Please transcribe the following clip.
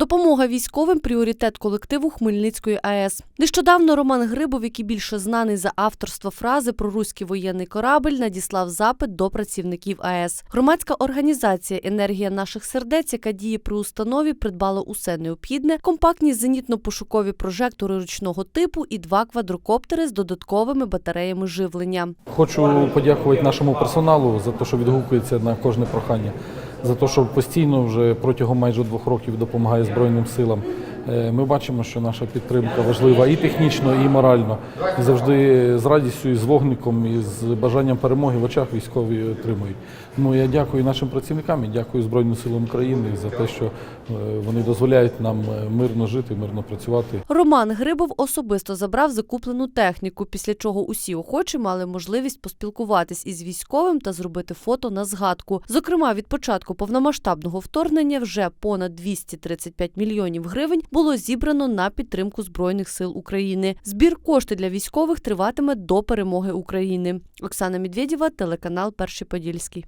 Допомога військовим пріоритет колективу Хмельницької АЕС. Нещодавно Роман Грибов, який більше знаний за авторство фрази про руський воєнний корабль, надіслав запит до працівників АЕС. Громадська організація Енергія наших сердець, яка діє при установі, придбала усе необхідне: компактні зенітно-пошукові прожектори ручного типу і два квадрокоптери з додатковими батареями живлення. Хочу подякувати нашому персоналу за те, що відгукується на кожне прохання, за те, що постійно вже протягом майже двох років допомагає Збройним силам. Е, Ми бачимо, що наша підтримка важлива і технічно, і морально. І завжди з радістю, і з вогником, і з бажанням перемоги в очах військові отримують. Тому я дякую нашим працівникам і дякую Збройним силам України за те, що е, вони дозволяють нам е, мирно жити, мирно працювати. Роман Грибов особисто забрав закуплену техніку, після чого усі охочі мали можливість поспілкуватись із військовим та зробити фото на згадку. Зокрема, від початку повномасштабного вторгнення вже понад 235 мільйонів гривень було зібрано на підтримку збройних сил України. Збір коштів для військових триватиме до перемоги України. Оксана Медведєва, телеканал Перший Подільський.